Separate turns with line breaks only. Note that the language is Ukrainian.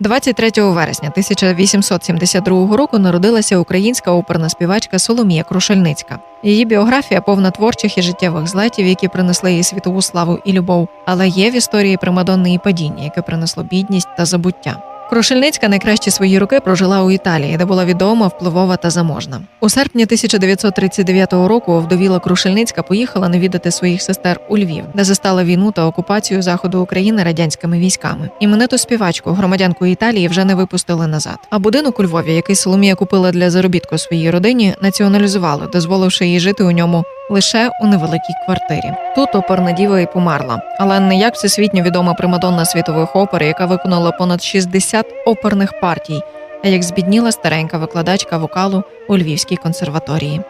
23 вересня 1872 року народилася українська оперна співачка Соломія Крушельницька. Її біографія повна творчих і життєвих злетів, які принесли їй світову славу і любов, але є в історії примадонне і падіння, яке принесло бідність та забуття. Крушельницька найкращі свої роки прожила у Італії, де була відома, впливова та заможна. У серпні 1939 року вдовіла Крушельницька поїхала навідати своїх сестер у Львів, де застала війну та окупацію заходу України радянськими військами. Імениту співачку, громадянку Італії, вже не випустили назад. А будинок у Львові, який Соломія купила для заробітку своїй родині, націоналізували, дозволивши їй жити у ньому лише у невеликій квартирі. Тут оперна діва і померла, але не як всесвітньо відома примадонна світових опер, яка виконала понад 60 оперних партій, а як збідніла старенька викладачка вокалу у Львівській консерваторії.